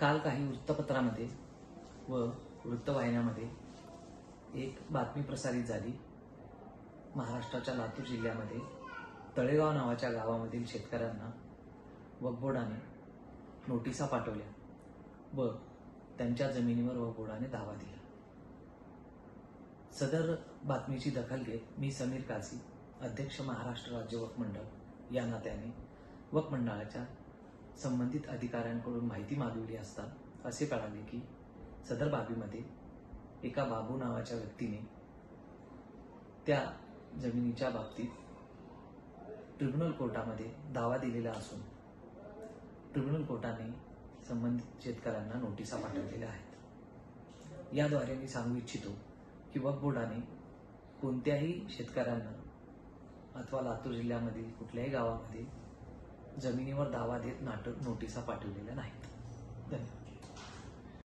काल काही वृत्तपत्रामध्ये व वृत्तवाहिन्यामध्ये एक बातमी प्रसारित झाली. महाराष्ट्राच्या लातूर जिल्ह्यामध्ये तळेगाव नावाच्या गावामधील शेतकऱ्यांना वक्फ नोटिसा पाठवल्या व त्यांच्या जमिनीवर वक्फ धावा दिला. सदर बातमीची दखल घेत मी समीर काझी अध्यक्ष महाराष्ट्र राज्य वकमंडळ या नात्याने वकमंडळाच्या संबंधित अधिकाऱ्यांकडून माहिती मागवली असता असे कळाले की सदर बाबीमध्ये एका बाबू नावाच्या व्यक्तीने त्या जमिनीच्या बाबतीत ट्रिब्युनल कोर्टामध्ये दावा दिलेला असून ट्रिब्युनल कोर्टाने संबंधित शेतकऱ्यांना नोटिसा पाठवलेल्या आहेत. याद्वारे मी सांगू इच्छितो की वक्फ बोर्डाने कोणत्याही शेतकऱ्यांना अथवा लातूर जिल्ह्यामधील कुठल्याही गावामध्ये जमिनीवर दावा देत नाटक नोटिसा पाठवलेल्या नाहीत.